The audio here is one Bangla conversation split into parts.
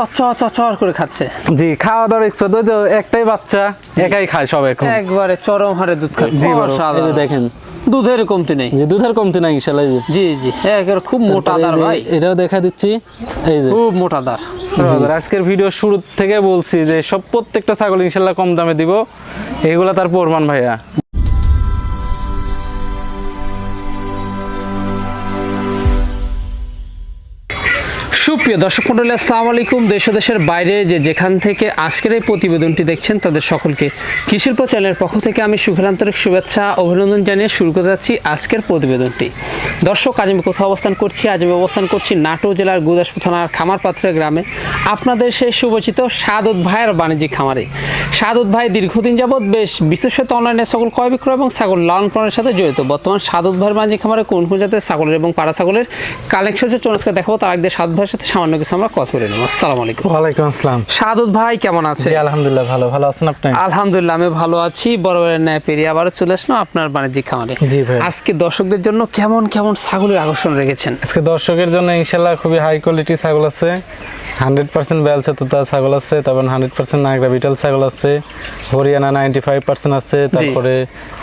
চচ্চর চচ্চর করে খাচ্ছে। জি খাওয়া দাওয়ার এক্সট্রা একটাই বাচ্চা একাই খায় সব এখন। একবারে চরম হারে দুধ খাচ্ছে। জি বড়। দেখেন। দুধের কমতি নেই। যে দুধের কমতি নাই ইনশাল্লাহ জি জি। একেবারে খুব মোটা দার ভাই। এটাও দেখা দিচ্ছি। এই যে। খুব মোটা দার আজকের ভিডিও শুরু থেকে বলছি যে সব প্রত্যেকটা ছাগল ইনশাল্লাহ কম দামে দিব। এগুলা তার প্রমাণ ভাইয়া। সুপ্রিয় দর্শক মন্ডলী, আসসালামু আলাইকুম। দেশ দেশের বাইরে যে যেখান থেকে আজকের এই প্রতিবেদনটি দেখছেন, তাদের সকলকে কৃষিল্প চ্যানেলের পক্ষ থেকে আমি সুখের আন্তরিক শুভেচ্ছা, অভিনন্দন জানিয়ে শুরু করতে যাচ্ছি আজকের প্রতিবেদনটি। দর্শক, আজ আমি কোথাও অবস্থান করছি? আজ আমি অবস্থান করছি নাটোর জেলার গুদাসপুর থানার খামারপাত্রা গ্রামে। আপনাদের সেই সুপরিচিত সাদত ভাইয়ের বাণিজ্যিক খামারে। সাদত ভাই দীর্ঘদিন যাবৎ বেশ বিশেষত অনলাইনে ছাগল ক্রয় বিক্রয় এবং ছাগল লালন পালনের সাথে জড়িত। বর্তমান সাদত ভাইয়ের বাণিজ্যিক খামারে কোন কোন জাতের ছাগলের এবং পাড়া ছাগলের কালেকশন যে চোনাসকে দেখাবো। তার আগে সাদত ভাইয়ের সাথে সামান্য কিছু আমরা কথা বলে নেব। আসসালামু আলাইকুম। ওয়ালাইকুম আসসালাম। সাদত ভাই কেমন আছে আলহামদুলিল্লাহ ভালো। ভালো আছেন আপনি? আলহামদুলিল্লাহ আমি ভালো আছি। বরাবরের ন্যায় পেরিয়ে আবারও চলে আসলাম আপনার বাণিজ্যিক খামারে। জি ভাই। আজকে দর্শকদের জন্য কেমন কেমন ছাগলের আকর্ষণ রেখেছেন? আজকে দর্শকের জন্য ইনশাল্লাহ খুবই হাই কোয়ালিটি ছাগল আছে। হান্ড্রেড পার্সেন্ট বেলসে তোতা ছাগল আছে তারপর হান্ড্রেড পার্সেন্ট নাগরা বিটেল ছাগল আছে হরিয়ানা নাইনটি ফাইভ পার্সেন্ট আছে তারপরে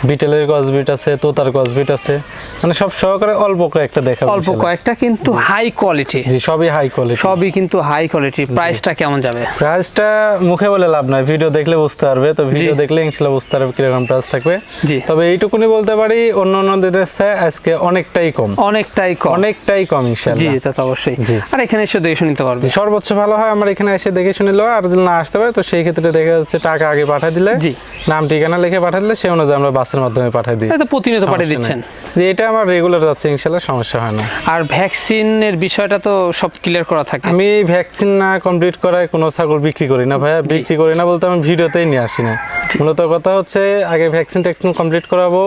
বিটেলের গজবিট আছে তোতার গজবিট আছে মানে সব সহকারে অল্প কয়েকটা দেখা অল্প কয়েকটা কিন্তু হাই কোয়ালিটি জি সবই হাই কোয়ালিটি সবই কিন্তু হাই কোয়ালিটি প্রাইসটা কেমন যাবে? প্রাইসটা মুখে বলে লাভ নাই ভিডিও দেখলে বুঝতে পারবে তো ভিডিও দেখলে ইনশাল্লাহ বুঝতে পারবে কীরকম প্রাইস থাকবে। জি। তবে এইটুকুনি বলতে পারি অন্য অন্য দিনের চেয়ে আজকে অনেকটাই কম। অনেকটাই কম। অনেকটাই কম ইনশাল্লাহ। জি তা তো অবশ্যই। আর এখানে এসে দেখে শুনতে পারবে। জি, সর্বোচ্চ ভালো হয় আমার এখানে এসে দেখে শুনে লো আর যদি না আসতে পারে তো সেই ক্ষেত্রে দেখা যাচ্ছে টাকা আগে পাঠিয়ে দিলে। জি। নাম ঠিকানা লিখে পাঠিয়ে দিলে সেই অনুযায়ী আমরা বাসের মাধ্যমে পাঠিয়ে দিই। তো প্রতিনিয়ত পাঠিয়ে দিচ্ছেন। যে এটা আমার রেগুলার যাচ্ছে ইনশাল্লাহ সমস্যা হয় না। আর ভ্যাকসিনের বিষয়টা তো সব ক্লিয়ার করা থাকে। আমি ভ্যাকসিন না কমপ্লিট করায় কোনো ছাগল বিক্রি করি না ভাইয়া। বিক্রি করি না বলতে আমি ভিডিওতেই নিয়ে আসি না। মূলত কথা হচ্ছে আগে ভ্যাকসিন ট্যাকসিন কমপ্লিট করাবো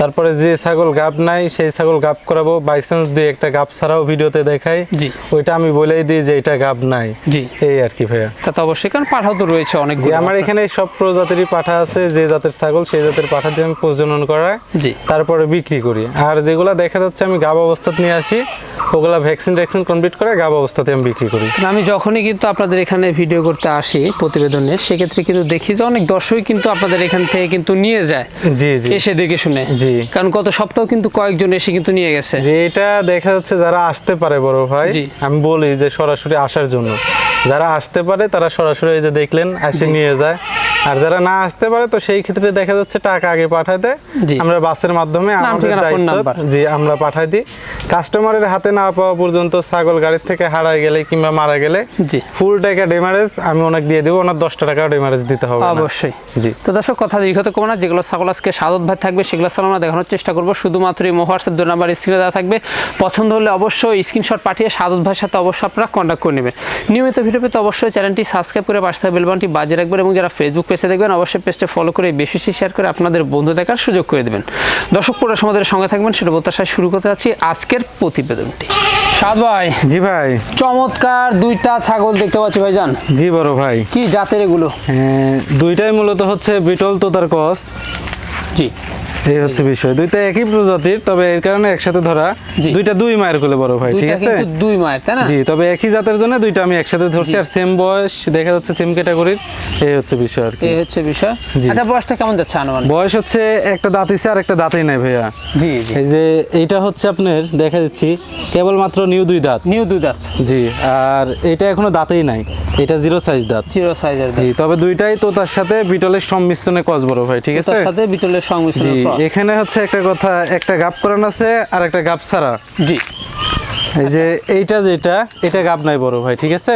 তারপরে যে ছাগল গাপ নাই সেই ছাগল গাব করাবো। বাইচান্স দিয়ে একটা গাব ছাড়াও ভিডিওতে দেখাই। জি। ওইটা আমি বলেই দিই যে এটা গাব নাই। জি। এই আর কি ভাইয়া। তা তো অবশ্যই কারণ পাঠাও তো রয়েছে অনেক আমার এখানে সব প্রজাতিরই পাঠা আছে যে জাতের ছাগল সেই জাতের পাঠা দিয়ে আমি প্রজনন করাই জি। তারপরে বিক্রি করি। আর যেগুলা দেখা যাচ্ছে আমি গাব অবস্থাতে নিয়ে আসি ওগুলা ভ্যাকসিন ট্যাকসিন কমপ্লিট করে গাব অবস্থাতে আমি বিক্রি করি। আমি যখনই কিন্তু আপনাদের এখানে ভিডিও করতে আসি প্রতিবেদনে সেক্ষেত্রে কিন্তু দেখি যে অনেক দর্শকই কিন্তু আপনাদের এখান থেকে কিন্তু নিয়ে যায় জি জি। এসে দেখে শুনে। জি। কারণ গত সপ্তাহ কিন্তু কয়েকজন এসে কিন্তু নিয়ে গেছে। যে এটা দেখা যাচ্ছে যারা আসতে পারে বড় ভাই। আমি বলি যে সরাসরি আসার জন্য। যারা আসতে পারে তারা সরাসরি এই যে দেখলেন এসে নিয়ে যায়। আর যারা না আসতে পারে তো সেই ক্ষেত্রে দেখা যাচ্ছে টাকা আগে পাঠাতে জি। আমরা বাসের মাধ্যমে। জি আমরা পাঠাই দিই। কাস্টমারের হাতে না পাওয়া পর্যন্ত ছাগল গাড়ির থেকে হারায় গেলে কিংবা মারা গেলে ফুল টাকা ডেমারেজ আমি ওনাকে দিয়ে দেবো ওনার দশটা টাকা ডেমারেজ দিতে হবে অবশ্যই। জি। তো দর্শক কথা দীর্ঘত কমো না যেগুলো ছাগল আজকে সাদত ভাই থাকবে সেগুলো ছাড়া আমরা দেখানোর চেষ্টা করব। শুধুমাত্র এই হোয়াটসঅ্যাপ দু নাম্বার স্ক্রিনে দেওয়া থাকবে। পছন্দ হলে অবশ্যই স্ক্রিনশট পাঠিয়ে সাদত ভাইয়ের সাথে অবশ্যই আপনারা কন্ট্যাক্ট করে নেবেন। নিয়মিত ভিডিও পেতে অবশ্যই চ্যানেলটি সাবস্ক্রাইব করে পাশে বেলবানটি বাজিয়ে রাখবেন এবং যারা ফেসবুক পেজে দেখবেন অবশ্যই পেজটা ফলো করে বেশি বেশি শেয়ার করে আপনাদের বন্ধু দেখার সুযোগ করে দেবেন। দর্শক পুরো আমাদের সঙ্গে থাকবেন সেটা প্রত্যাশায় শুরু করতে যাচ্ছি আজকের প্রতিবেদনটি। সাদ ভাই। জি ভাই। চমৎকার দুইটা ছাগল দেখতে পাচ্ছি ভাইজান। জি বড় ভাই। কি জাতের এগুলো? হ্যাঁ, দুইটাই মূলত হচ্ছে বিটল তোতার কস। জি। এই হচ্ছে বিষয়। দুইটা একই প্রজাতির তবে এর কারণে একসাথে ধরা দুইটা দুই মায়ের কোলে বড় ভাই ঠিক আছে? দুই মায়ের তাই না? জি তবে একই জাতের জন্য দুইটা আমি একসাথে ধরছি আর সেম বয়স দেখা যাচ্ছে সেম ক্যাটাগরির এই হচ্ছে বিষয় আর কি। এই হচ্ছে বিষয়। আচ্ছা বয়সটা কেমন যাচ্ছে আনুমানিক? বয়স হচ্ছে একটা দাঁতিছে আর একটা দাঁতই নাই ভাইয়া। জি এই যে এইটা হচ্ছে আপনার দেখা দিচ্ছি কেবলমাত্র নিউ দুই দাঁত। নিউ দুই দাঁত। জি আর এটা এখনও দাঁতেই নাই। এটা জিরো সাইজ দাঁত। জিরো সাইজের জি তবে দুইটাই তো তার সাথে বিটলের সংমিশ্রণে কস বড় ভাই ঠিক আছে? তার সাথে বিটলের সংমিশ্রণ এখানে হচ্ছে একটা কথা একটা গাপ করান আছে আর একটা গাপ ছাড়া। জি। এই যে এইটা যেটা এটা গাপ নাই বড় ভাই ঠিক আছে?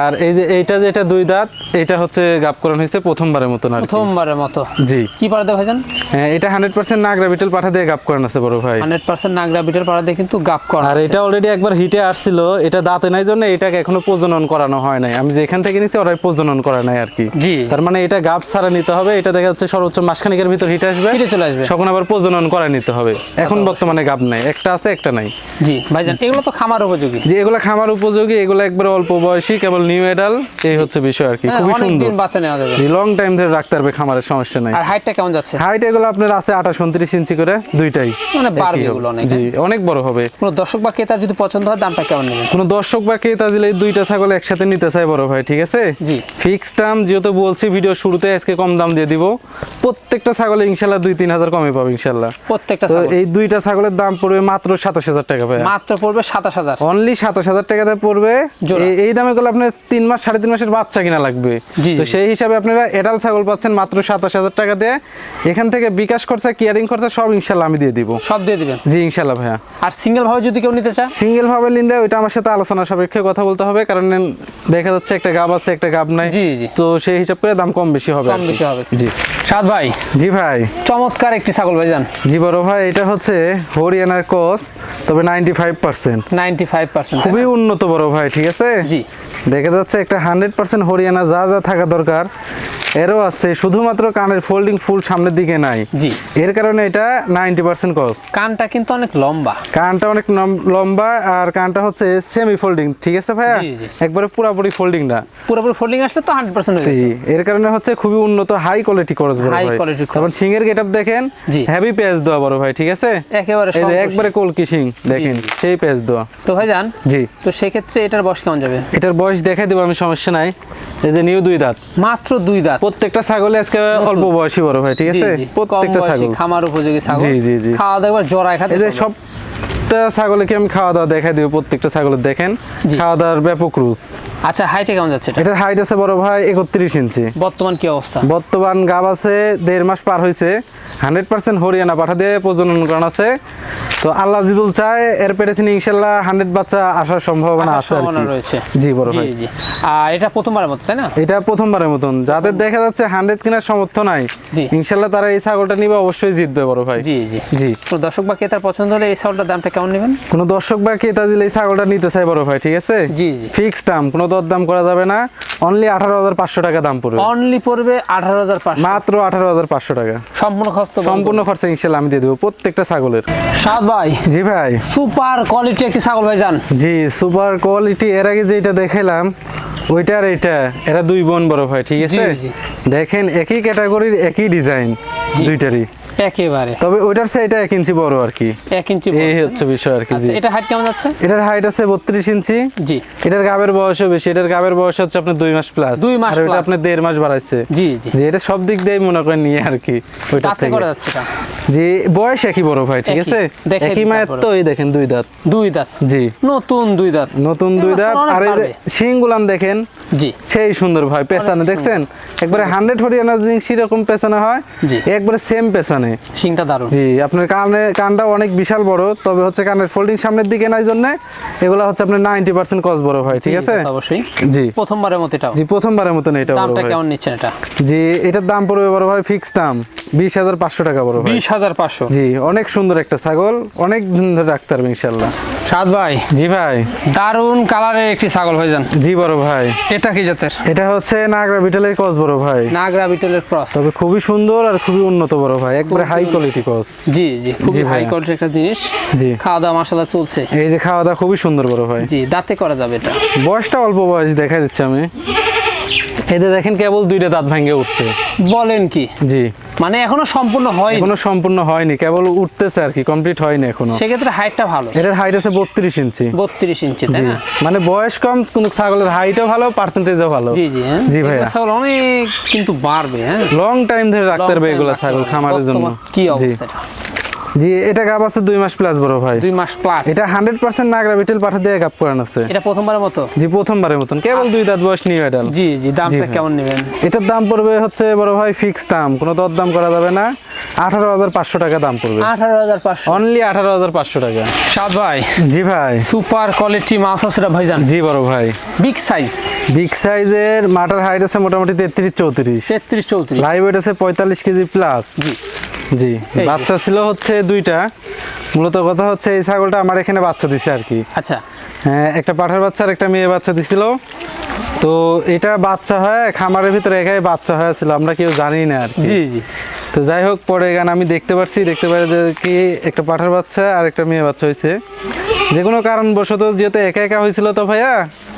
আর এই যে এইটা যেটা দুই দাঁত এটা হচ্ছে গাব করানো হয়েছে প্রথমবারের মতন আর প্রথমবারের মতো? জি। কি পাড়াতে ভাইজান? হ্যাঁ, এটা হান্ড্রেড পার্সেন্ট নাগরা বিটেল পাঠা দিয়ে গাব করানো আছে বড় ভাই। হান্ড্রেড পার্সেন্ট নাগরা বিটেল পাড়াতে কিন্তু গাপ করা আর এটা অলরেডি একবার হিটে আসছিল এটা দাঁতে নাই জন্য এটাকে এখনও প্রজনন করানো হয় নাই। আমি যেখান থেকে নিছি ওরাই প্রজনন করা নাই আর কি। জি। তার মানে এটা গাব ছাড়া নিতে হবে এটা দেখা যাচ্ছে সর্বোচ্চ মাসখানিকের ভিতর হিট আসবে। ফিরে চলে আসবে। তখন আবার প্রজনন করা নিতে হবে। এখন বর্তমানে গাব নাই একটা আছে একটা নাই। জি ভাইজান এগুলো তো খামার উপযোগী। যে এগুলা খামার উপযোগী এগুলো একবারে অল্প বয়সী কেবল নিউ এডাল এই হচ্ছে বিষয় আর কি। হ্যাঁ, খুবই সুন্দর। বাচ্চা নেওয়া যাবে। লং টাইম ধরে রাখতে পারবে খামারের সমস্যা নাই। আর হাইটটা কেমন যাচ্ছে? হাইট এগুলো আপনার আছে আঠাশ উনত্রিশ ইঞ্চি করে দুইটাই। মানে বাড়বে এগুলো অনেক, জি অনেক বড় হবে। কোনো দর্শক বা ক্রেতার যদি পছন্দ হয় দামটা কেমন নেবেন? কোনো দর্শক বা ক্রেতা দিলে দুইটা ছাগল একসাথে নিতে চাই বড় ভাই ঠিক আছে? জি। ফিক্স দাম যেহেতু বলছি ভিডিও শুরুতে আজকে কম দাম দিয়ে দিব। প্রত্যেকটা ছাগলে দুই তিন হাজার কমে পাবে ইনশাল্লাহ। প্রত্যেকটা ছাগল। এই দুইটা ছাগলের দাম পড়বে মাত্র সাতাশ হাজার টাকা ভাই মাত্র পড়বে সাতাশ হাজার। অনলি সাতাশ হাজার টাকাতে পড়বে। এই দামে গুলো আপনার তিন মাস সাড়ে তিন মাসের বাচ্চা কিনা লাগবে। তো সেই হিসাবে আপনারা এডাল ছাগল পাচ্ছেন মাত্র সাতাশ হাজার টাকা দিয়ে। এখান থেকে বিকাশ খরচা কেয়ারিং খরচা সব ইনশাল্লাহ আমি দিয়ে দিব। সব দিয়ে দিবেন? জি ইনশাল্লাহ ভাইয়া। আর সিঙ্গেল ভাবে যদি কেউ নিতে চায়? সিঙ্গেল ভাবে লিন্দে ওইটা আমার সাথে আলোচনা সাপেক্ষে কথা বলতে হবে কারণ দেখা যাচ্ছে একটা গাব আছে একটা গাব নাই। তো সেই হিসাব করে দাম কম বেশি হবে কম বেশি হবে। জি। সাদ ভাই জি ভাই। চমৎকার একটি ছাগল ভাইজান জি বড় ভাই এটা হচ্ছে হরিয়ানার কস তবে ninety five percent ninety five percent খুবই উন্নত বড় ভাই ঠিক আছে? জি। দেখা যাচ্ছে একটা হান্ড্রেড পার্সেন্ট হরিয়ানা যা যা থাকা দরকার এরও আছে শুধুমাত্র কানের ফোল্ডিং ফুল সামনের দিকে নাই। জি। এর কারণে এটা নাইনটি পার্সেন্ট কস কানটা কিন্তু অনেক লম্বা। কানটা অনেক লম্বা আর কানটা হচ্ছে সেমি ফোল্ডিং ঠিক আছে জি। একবারে পুরাপুরি ফোল্ডিং না পুরোপুরি ফোল্ডিং আসলে তো হান্ড্রেড পার্সেন্ট হয়ে জি, যাবে। এর কারণে হচ্ছে খুবই উন্নত হাই কোয়ালিটি খরচ বড় ভাই। Quality খরচ। তারপর গেটআপ দেখেন। হেভি পেজ দেওয়া বড় ভাই ঠিক আছে? একেবারে এই যে একবারে কলকি সিং দেখেন সেই পেজ দেওয়া তো ভাইজান জি। তো সেক্ষেত্রে এটার বয়স কেমন যাবে? এটার বয়স দেখাই দেবো আমি সমস্যা নাই। এই যে নিউ দুই দাঁত। মাত্র দুই দাঁত। প্রত্যেকটা ছাগলে আজকে অল্প বয়সী বড় ভাই ঠিক আছে। প্রত্যেকটা ছাগল। খামার উপযোগী ছাগল। জি, জি, জি। খাওয়া দাওয়া জড়ায় খাতে এই যে চলবে। সবটা ছাগলে কি আমি খাওয়া দাওয়া দেখাই দিব প্রত্যেকটা ছাগলের দেখেন। খাওয়া দাওয়ার ব্যাপক রুচ আচ্ছা হাইটে কেমন যাচ্ছে এটা? এটার হাইট আছে বড় ভাই একত্রিশ ইঞ্চি। বর্তমান কি অবস্থা? বর্তমান গাব আছে দেড় মাস পার হান্ড্রেড পার্সেন্ট হরিয়ানা পাঠা দিয়ে প্রজনন করানো আছে। তো আল্লাহ জিদুল চায় এর পেটে তিনি ইনশাল্লাহ হান্ড্রেড বাচ্চা আসার সম্ভাবনা আছে আর কি। রয়েছে। জি বড় ভাই। জি। আর এটা প্রথমবারের মতো তাই না? এটা প্রথমবারের মতন। যাদের দেখা যাচ্ছে হান্ড্রেড কেনার সমর্থ নাই। ইনশাল্লাহ তারা এই ছাগলটা নিবে অবশ্যই জিতবে বড় ভাই। জি জি। জি। কোনো দর্শক বা ক্রেতার পছন্দ হলে এই ছাগলটার দামটা কেমন নেবেন? কোনো দর্শক বা ক্রেতা দিলে এই ছাগলটা নিতে চাই বড় ভাই ঠিক আছে? জি, জি। ফিক্স দাম কোনো দর দাম করা যাবে না। অনলি আঠারো হাজার পাঁচশো টাকা দাম পড়বে। অনলি পড়বে আঠারো হাজার মাত্র আঠারো হাজার পাঁচশো টাকা। সম্পূর্ণ খরচ সম্পূর্ণ খরচা ইনশাল্লাহ আমি দিয়ে দেবো প্রত্যেকটা ছাগলের। সাদ ভাই। জি ভাই। সুপার কোয়ালিটি একটি ছাগল ভাই যান জি সুপার কোয়ালিটি এর আগে যেটা দেখাইলাম ওইটা আর এটা এরা দুই বোন বড় ভাই ঠিক আছে? দেখেন একই ক্যাটাগরির একই ডিজাইন দুইটারই একেবারে। তবে ওইটার এটা এক ইঞ্চি বড় আর কি। এক ইঞ্চি বড়, এই হচ্ছে বিষয় আর কি আচ্ছা এটা হাইট কেমন যাচ্ছে? এটার হাইট আছে বত্রিশ ইঞ্চি। জি। এটার গাবের বয়সও বেশি এটার গাবের বয়স হচ্ছে আপনার দুই মাস প্লাস দুই মাস আর ওইটা plus। আপনার দেড় মাস বাড়াইছে। জি জি। যে এটা সব দিক দিয়ে মনে করেন নিয়ে আর কি ওইটার তাতে থেকে। করা যাচ্ছে এটা। যে বয়স একই বড় ভাই ঠিক আছে? একই মায়ের তো এই দেখেন দুই দাঁত। দুই দাঁত। জি। নতুন দুই দাঁত। নতুন দুই দাঁত। আর এই। শিংগুলান দেখেন জি। সেই সুন্দর ভাই পেছানে দেখছেন? একবারে হান্ড্রেড হরিয়ানা জিনিস সেরকম পেছানে হয়। জি। একবারে সেম পেছানে। শিংটা দারুণ। জি আপনার কানে কানটা অনেক বিশাল বড় তবে হচ্ছে কানের ফোল্ডিং সামনের দিকে নাই জন্য এগুলো হচ্ছে আপনার নাইনটি পার্সেন্ট কস বড় হয় ঠিক আছে? অবশ্যই। জি। প্রথমবারের মতো এটা জি প্রথমবারের মতন এটা বড় দামটা কেমন নিচ্ছেন এটা? জি এটার দাম পড়বে বড় ভাই ফিক্স দাম বিশ হাজার পাঁচশো টাকা বড় বিশ হাজার পাঁচশো। জি অনেক সুন্দর একটা ছাগল অনেক দিন ধরে রাখতে পারবে ইনশাল্লাহ সাদ ভাই। জি ভাই। দারুণ কালারের একটি ছাগল ভাই যান জি বড় ভাই। এটা কি জাতের? এটা হচ্ছে নাগরা বিটেলের কস বড় ভাই। নাগরা বিটলের ক্রস। তবে খুবই সুন্দর আর খুবই উন্নত বড় ভাই। একবারে হাই কোয়ালিটি কস জি জি খুবই হাই ভাইয়া। কোয়ালিটির একটা জিনিস। জি। খাওয়া দাওয়া মশলা চলছে। এই যে খাওয়া দাওয়া খুবই সুন্দর বড় ভাই। জি দাঁতে করা যাবে এটা। বয়সটা অল্প বয়স দেখা দিচ্ছে আমি। এতে দেখেন কেবল দুইটা দাঁত ভাঙ্গে উঠছে। বলেন কি? জি। মানে এখনও সম্পূর্ণ হয়নি? এখনও সম্পূর্ণ হয়নি কেবল উঠতেছে আর কি কমপ্লিট হয়নি এখনও। সেক্ষেত্রে হাইটটা ভালো। এটার হাইট আছে বত্রিশ ইঞ্চি। বত্রিশ ইঞ্চি জি। মানে বয়স কম কিন্তু ছাগলের হাইটও ভালো পার্সেন্টেজও ভালো। জি জি হ্যাঁ? জি। এগুলো ছাগল অনেক কিন্তু বাড়বে হ্যাঁ? লং টাইম ধরে রাখতে time এগুলো ছাগল হবে। খামারের জন্য। কি অবস্থা? জি এটা গাব আছে দুই মাস প্লাস বড় ভাই। দুই মাস প্লাস এটা হান্ড্রেড পার্সেন্ট নাগরা বিটেল পাঠা দিয়ে গাপ করান আছে। এটা প্রথমবারের মতো? জি প্রথমবারের মতন। কেবল দুই দাঁত বয়স নিয়ে এটাল জি জি দামটা কেমন নেবেন? এটার দাম পড়বে হচ্ছে বড় ভাই ফিক্স দাম। কোনো দর দাম করা যাবে না। আঠারো হাজার পাঁচশো টাকা দাম পড়বে। আঠারো হাজার পাঁচশো। অনলি আঠারো হাজার পাঁচশো টাকা। সাত ভাই। জি ভাই। সুপার কোয়ালিটি মাছ আছে রে ভাইজান। জি বড় ভাই। বিগ সাইজ বিগ সাইজের মাটার হাইট আছে মোটামুটি তেত্রিশ চৌত্রিশ। তেত্রিশ চৌত্রিশ। লাইভ ওয়েট আছে পঁয়তাল্লিশ কেজি প্লাস জি। জি বাচ্চা ছিল হচ্ছে দুইটা। মূলত কথা হচ্ছে এই ছাগলটা আমার এখানে বাচ্চা দিছে আর কি। আচ্ছা। হ্যাঁ, একটা পাঠার বাচ্চা আর একটা মেয়ে বাচ্চা দিছিল। তো এটা বাচ্চা হয় খামারের ভিতরে একাই বাচ্চা হয়েছিল আমরা কেউ জানি না আর কি। জি জি। তো যাই হোক পরে গান আমি দেখতে পারছি দেখতে পারি যে কি একটা পাঠার বাচ্চা আর একটা মেয়ে বাচ্চা হয়েছে। যে কোনো কারণবশত যেহেতু একা একা হয়েছিল তো ভাইয়া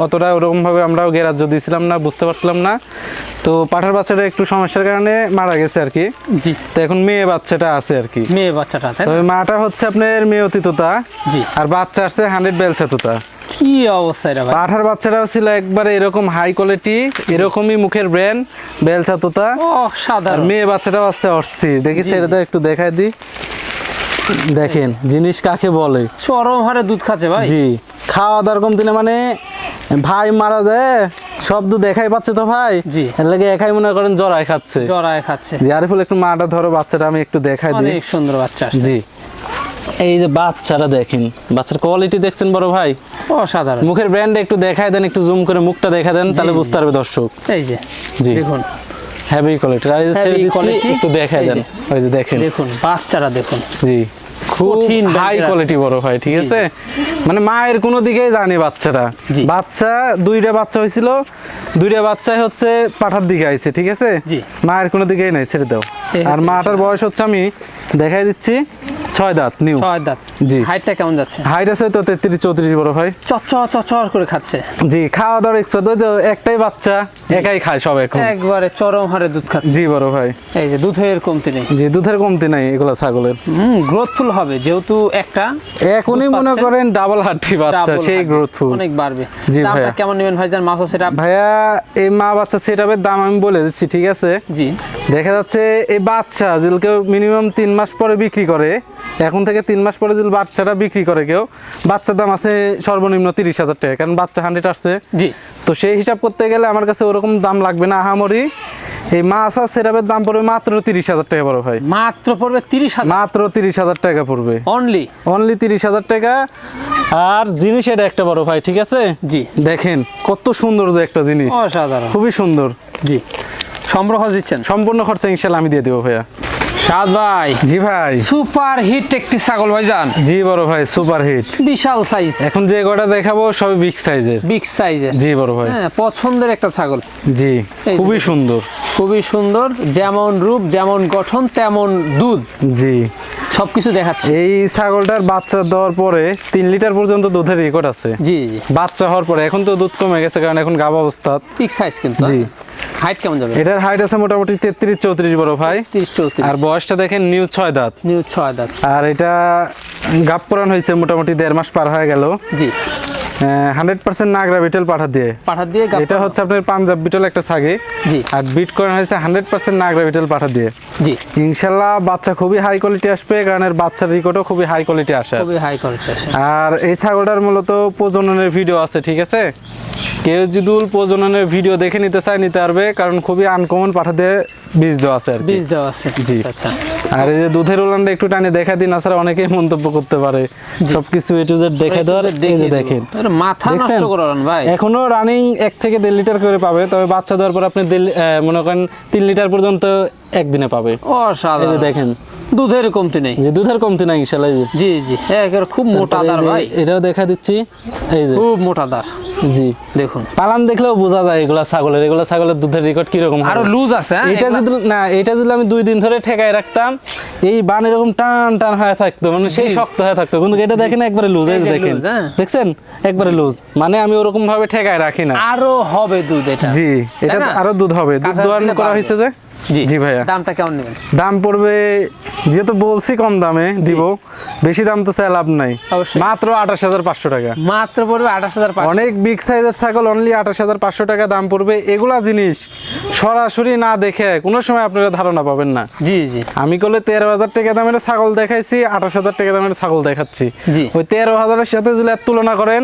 অতটা ওরকম ভাবে আমরাও গ্রাহ্য দিয়েছিলাম না বুঝতে পারছিলাম না। তো পাঠার বাচ্চাটা একটু সমস্যার কারণে মারা গেছে আর কি। জি। তো এখন মেয়ে বাচ্চাটা আছে আর কি। মেয়ে বাচ্চাটা না? তবে মাটা হচ্ছে আপনার মেয়ে অতীততা জি। আর বাচ্চা আসছে হান্ড্রেড বেলসাতুতা কি অবস্থা এটা পাঠার বাচ্চাটাও ছিল একবারে এরকম হাই কোয়ালিটি এরকমই মুখের ব্র্যান্ড বেলসাতুতা ও সাধারণ মেয়ে বাচ্চাটাও আসতে অস্থির। দেখি দাও একটু দেখাই দি দেখেন জিনিস কাকে বলে? চরম হারে দুধ খাচ্ছে ভাই। জি খাওয়া দাওয়ার কম দিনে মানে ভাই মারা যায় সব দুধ দেখাই পাচ্ছে তো ভাই। জি। লাগে একাই মনে করেন জড়াই খাচ্ছে। জরায় খাচ্ছে। জি আরিফুল একটু মাটা ধরো বাচ্চাটা আমি একটু দেখাই দিই। অনেক সুন্দর বাচ্চা আসছে। জি। এই যে বাচ্চারা দেখেন বাচ্চার কোয়ালিটি দেখছেন বড় ভাই? অসাধারণ। মুখের ব্র্যান্ড একটু দেখাই দেন একটু জুম করে মুখটা দেখা দেন তাহলে বুঝতে পারবে দর্শক। এই যে জি। দেখুন। হেভি কোয়ালিটি আর এই ছেড়ে দিচ্ছি একটু এই দেন। ওই যে দেখেন। দেখুন বাচ্চারা দেখুন। জি। খুব হাই কোয়ালিটি বড় ভাই ঠিক আছে? মানে মায়ের কোনো দিকেই জানি বাচ্চারা। বাচ্চা দুইটা বাচ্চা হয়েছিল। দুইটা বাচ্চাই হচ্ছে পাঠার দিকে আইছে ঠিক আছে? মায়ের কোনো দিকেই নাই ছেড়ে দাও। আর মাটার বয়স হচ্ছে আমি দেখাই দিচ্ছি ছয় দাঁত নিউ ছয় দাঁত। জি। হাইটটা কেমন যাচ্ছে? হাইট আছে তো তেত্রিশ চৌত্রিশ বড় ভাই। চচ্চর চচ্চর করে খাচ্ছে। জি খাওয়া দাওয়ার এক্সপার্ট ওই তো একটাই বাচ্চা একাই খায় সব এখন। একবারে চরম হারে দুধ খাচ্ছে। জি বড় ভাই। এই যে দুধের কমতি নেই। জি দুধের কমতি নাই এগুলা ছাগলের। হুম গ্রোথফুল হবে যেহেতু একটা এখনই মনে করেন ডাবল হাড্ডি বাচ্চা সেই গ্রোথফুল অনেক বাড়বে। জি দামটা কেমন নেবেন ভাইজান? মাছ সেটা ভাইয়া এই মা বাচ্চা সেটআপের দাম আমি বলে দিচ্ছি ঠিক আছে? জি। দেখা যাচ্ছে এই বাচ্চা কেউ মিনিমাম তিন মাস পরে বিক্রি করে এখন থেকে তিন মাস পরে যদি বাচ্চাটা বিক্রি করে কেউ বাচ্চার দাম আছে সর্বনিম্ন তিরিশ হাজার টাকা কারণ বাচ্চা হান্ড্রেড আসছে। জি। তো সেই হিসাব করতে গেলে আমার কাছে ওরকম দাম লাগবে না আহামরি। এই মাছ আর সেটআপের দাম পড়বে মাত্র তিরিশ হাজার টাকা বড় ভাই। মাত্র পড়বে তিরিশ মাত্র তিরিশ হাজার টাকা পড়বে। অনলি অনলি তিরিশ হাজার টাকা। আর জিনিস এটা একটা বড় ভাই ঠিক আছে? জি। দেখেন কত সুন্দর যে একটা জিনিস। অসাধারণ। খুবই সুন্দর। জি। সম্গ্রহ দিচ্ছেন? সম্পূর্ণ খরচা ইনশাল্লাহ আমি দিয়ে দেবো ভাইয়া। সাদ ভাই। জি ভাই। সুপার হিট একটি ছাগল ভাই যান জি বড় ভাই সুপার হিট। বিশাল সাইজ এখন যে কটা দেখাবো সবই বিগ সাইজের বিগ সাইজের জি বড় ভাই। হ্যাঁ পছন্দের একটা ছাগল। জি খুবই সুন্দর। খুবই সুন্দর যেমন রূপ যেমন গঠন তেমন দুধ। জি। সবকিছু দেখাচ্ছে। এই ছাগলটার বাচ্চা দেওয়ার পরে তিন লিটার পর্যন্ত দুধের রেকর্ড আছে। জি জি। বাচ্চা হওয়ার পরে এখন তো দুধ কমে গেছে কারণ এখন গাব অবস্থা। পিক সাইজ কিন্তু জি। হাইট কেমন যাবে? এটার হাইট আছে মোটামুটি তেত্রিশ চৌত্রিশ বড় ভাই। আর বয়সটা দেখেন নিউ ছয় দাঁত। নিউ ছয় দাঁত। আর এটা গাব পুরান হয়েছে মোটামুটি দেড় মাস পার হয়ে গেল। জি। হান্ড্রেড পার্সেন্ট নাগরা বিটেল পাঠা দিয়ে। পাঠা দিয়ে এটা হচ্ছে আপনার পাঞ্জাব বিটল একটা ছাগে। আর বিট হয়েছে হান্ড্রেড পার্সেন্ট নাগরা বিটল পাঠা দিয়ে। জি। ইনশাল্লাহ বাচ্চা খুবই হাই কোয়ালিটি আসবে কারণ এর বাচ্চার রিকোর্ডও খুবই হাই কোয়ালিটি আসে। খুবই হাই কোয়ালিটি আছে আর এই ছাগলটার মূলত প্রজননের ভিডিও আছে ঠিক আছে? কেউ যদি প্রজননের ভিডিও দেখে নিতে চায় নিতে পারবে কারণ খুবই আনকমন পাঠা দিয়ে বীজ দেওয়া আছে আর বীজ দেওয়া আছে। জি। আচ্ছা আর এই যে দুধের উলানটা একটু টানে দেখা দিন আসলে অনেকেই মন্তব্য করতে পারে। সবকিছু এ টু জেড দেখে দেওয়ার এই যে দেখেন। মাথা নষ্ট করান ভাই। এখনও রানিং এক থেকে দেড় লিটার করে পাবে তবে বাচ্চা দেওয়ার পর আপনি মনে করেন তিন লিটার পর্যন্ত একদিনে পাবে। এই যে দেখেন। দুধের কমতি নেই। যে দুধের কমতি নাই ইনশাল্লাহ এই জি জি একেবারে খুব মোটা দার ভাই। এটাও দেখা দিচ্ছি এই যে। খুব মোটা দার জি। দেখুন। পালান দেখলেও বোঝা যায় এগুলা ছাগলের এগুলা ছাগলের দুধের রেকর্ড কীরকম। আরও লুজ আছে হ্যাঁ এটা যদি না এটা যদি আমি দুই দিন ধরে ঠেকায় রাখতাম এই বান এরকম টান টান হয়ে থাকতো মানে সেই শক্ত হয়ে থাকতো। কিন্তু এটা দেখেন একবারে লুজ এই দেখেন হ্যাঁ। দেখছেন? একবারে লুজ মানে আমি ওরকম ভাবে ঠেকায় রাখি না। আরও হবে দুধ এটা। জি এটা আরও দুধ হবে। দুধ দোয়ান করা। হয়েছে যে? জি। ভাইয়া। দামটা কেমন নেবেন? দাম পড়বে যেহেতু বলছি কম দামে দিব বেশি দাম তো চাই লাভ নাই। মাত্র আঠাশ হাজার পাঁচশো টাকা। মাত্র পড়বে আঠাশ হাজার অনেক বিগ সাইজের ছাগল অনলি আঠাশ হাজার পাঁচশো টাকা দাম পড়বে। এগুলা জিনিস সরাসরি না দেখে কোনো সময় আপনারা ধারণা পাবেন না। জি জি। আমি করলে তেরো হাজার টাকা দামের ছাগল দেখাইছি আঠাশ হাজার টাকা দামের ছাগল দেখাচ্ছি। ওই তেরো হাজারের সাথে যদি তুলনা করেন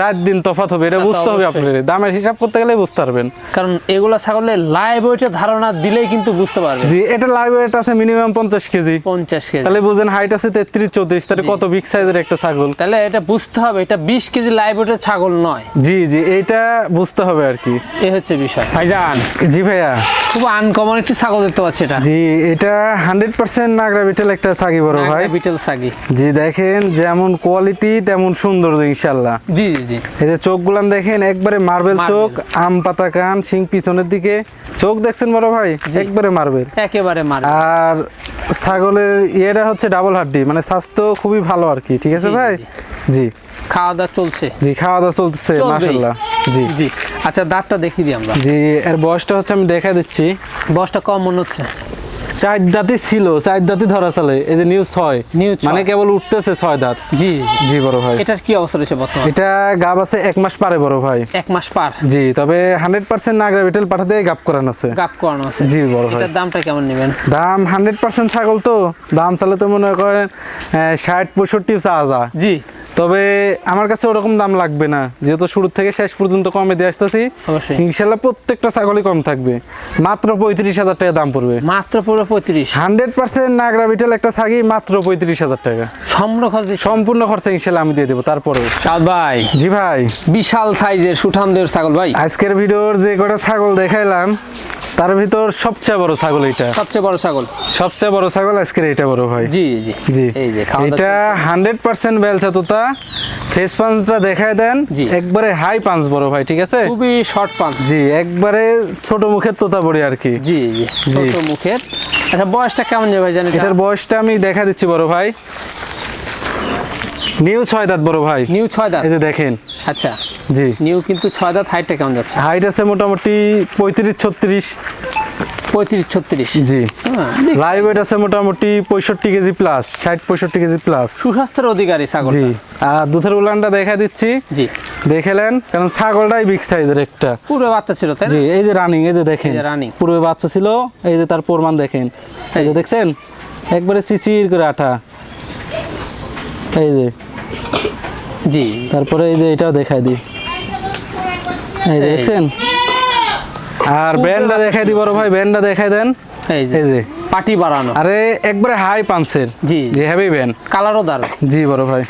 রাত দিন তফাত হবে এটা বুঝতে হবে। আপনার দামের হিসাব করতে গেলে বুঝতে পারবেন। কারণ এগুলা ছাগলের লাইভ ওয়েটের ধারণা দিলেই কিন্তু বুঝতে পারবে জি এটা লাইভ ওয়েট আছে মিনিমাম পঞ্চাশ কেজি। পঞ্চাশ কেজি। তাহলে বুঝেন হাইট আছে তেত্রিশ চৌত্রিশ তাহলে কত বিগ সাইজের একটা ছাগল? তাহলে এটা বুঝতে হবে এটা বিশ কেজি লাইভ ওয়েটের ছাগল নয়। জি জি এইটা বুঝতে হবে আর কি। এ হচ্ছে বিষয়। ভাইজান জি ভাইয়া। খুব আনকমন একটি ছাগল দেখতে পাচ্ছি এটা। জি এটা হান্ড্রেড পার্সেন্ট নাগরা বিটেল একটা ছাগি বড় ভাই। বিটেল সাগি জি দেখেন যেমন কোয়ালিটি তেমন সুন্দর ইনশাল্লাহ জি জি জি। এই যে চোখগুলান দেখেন একবারে মার্বেল চোখ আম পাতা কান সিং পিছনের দিকে। চোখ দেখছেন বড় ভাই? একবারে মারবে একেবারে মারবে আর ছাগলের ইয়েটা হচ্ছে ডাবল হাড্ডি মানে স্বাস্থ্য খুবই ভালো আর কি ঠিক আছে ভাই? জি খাওয়া দাওয়া চলছে। জি খাওয়া দাওয়া চলছে। মাশাল্লাহ জি। জি। আচ্ছা দাঁতটা দেখিয়ে দিই আমরা। জি এর বয়সটা হচ্ছে আমি দেখা দিচ্ছি। বয়সটা কম মনে হচ্ছে। চার দাঁতই ছিল চার দাঁতই ধরা চলে এই যে নিউজ ছয়। মানে কেবল উঠতেছে ছয় দাঁত। জি। জি। বড় ভাই। এটার কি অবস্থা রয়েছে বর্তমানে? এটা গাব আছে এক মাস পারে বড় ভাই। এক মাস পার। জি তবে হান্ড্রেড পার্সেন্ট নাগরা বিটেল পাঠাতে গাপ করান আছে। গাপ করানো আছে। জি বড় ভাই। এটার দামটা কেমন নেবেন? দাম হান্ড্রেড পার্সেন্ট ছাগল তো। দাম চালে তো মনে করেন ষাট পঁয়ষট্টি চাওয়া জি। তবে আমার কাছে ওরকম দাম লাগবে না। যেহেতু শুরু থেকে শেষ পর্যন্ত কমে দিয়ে আসতেছি ইনশাল্লাহ প্রত্যেকটা ছাগলই কম থাকবে। মাত্র পঁয়ত্রিশ হাজার টাকা দাম পড়বে। মাত্র পুরো পঁয়ত্রিশ। হান্ড্রেড পার্সেন্ট নাগরা বিটেল একটা ছাগি মাত্র পঁয়ত্রিশ হাজার টাকা। সম্র খরচ সম্পূর্ণ খরচা ইনশাল্লাহ আমি দিয়ে দেবো তারপরে সাদ ভাই। জি ভাই। বিশাল সাইজের সুঠামদের ছাগল ভাই। আজকের ভিডিওর যে কটা ছাগল দেখাইলাম তার ভিতর সবচেয়ে বড় ছাগল এটা সবচেয়ে বড় ছাগল। সবচেয়ে বড় ছাগল আজকের এটা বড় ভাই। জি জি। জি। এই যে এটা হান্ড্রেড পার্সেন্ট বেলচা তোতা ফেস পাঞ্চটা দেখায় দেন। একবারে হাই পাঞ্চ বড় ভাই ঠিক আছে? খুবই শর্ট পাঞ্চ। জি একবারে ছোট মুখের তোতা বড়ি আর কি। জি জি। ছোট মুখের। আচ্ছা বয়সটা কেমন যাবে ভাই জানেন এটার বয়সটা আমি দেখা দিচ্ছি বড় ভাই। নিউ ছয় দাঁত বড় ভাই। নিউ ছয় দাঁত? এই যে দেখেন। আচ্ছা। জি। নিউ কিন্তু ছয় দাঁত হাইটটা কেমন যাচ্ছে? হাইট আছে মোটামুটি পঁয়ত্রিশ ছত্রিশ। পঁয়ত্রিশ ছত্রিশ? জি। হ্যাঁ, লাইভ ওয়েট আছে মোটামুটি পঁয়ষট্টি কেজি প্লাস ষাট পঁয়ষট্টি কেজি প্লাস সুস্বাস্থ্যের অধিকারী ছাগল জি। আর দুধের উলানটা দেখা দিচ্ছি। জি। দেখেলেন? কারণ ছাগলটাই বিগ সাইজের একটা। পুরো বাচ্চা ছিল তাই জি এই যে রানিং এই যে দেখেন। running। পূর্বে বাচ্চা ছিল এই যে তার প্রমাণ দেখেন। এই যে। দেখছেন? একবারে চিচির করে আঠা। এই যে। জি। তারপরে এই যে এটাও দেখাই দিই। এই। দেখছেন? আর ব্যান্ডটা দেখাই দিই বড় ভাই ব্যান্ডটা দেখাই দেন। এই যে। এই যে। পাটি বাড়ানো। আরে একবারে হাই পাঞ্চের জি। যে হ্যাভি ব্যান্ড কালারও দারুণ। জি বড় ভাই।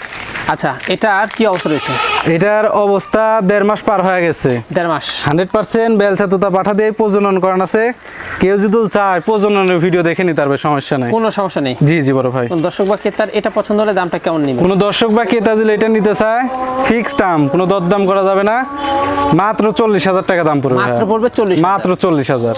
আচ্ছা এটা আর কি অবস্থা রয়েছে? এটার অবস্থা দেড় মাস পার হয়ে গেছে। দেড় মাস। হান্ড্রেড পার্সেন্ট বেলচা তোতা পাঠা দিয়ে প্রজনন করান আছে। কেউ যদি চায় প্রজননের ভিডিও দেখে নিতে পারবে সমস্যা নাই। কোনো সমস্যা নেই? জি জি বড় ভাই। কোন দর্শক বা ক্রেতার এটা পছন্দ হলে দামটা কেমন নেবেন কোনো দর্শক বা ক্রেতা যদি এটা নিতে চায় ফিক্স দাম কোনো দরদাম করা যাবে না। মাত্র চল্লিশ হাজার টাকা দাম পড়বে মাত্র পড়বে চল্লিশ মাত্র চল্লিশ হাজার।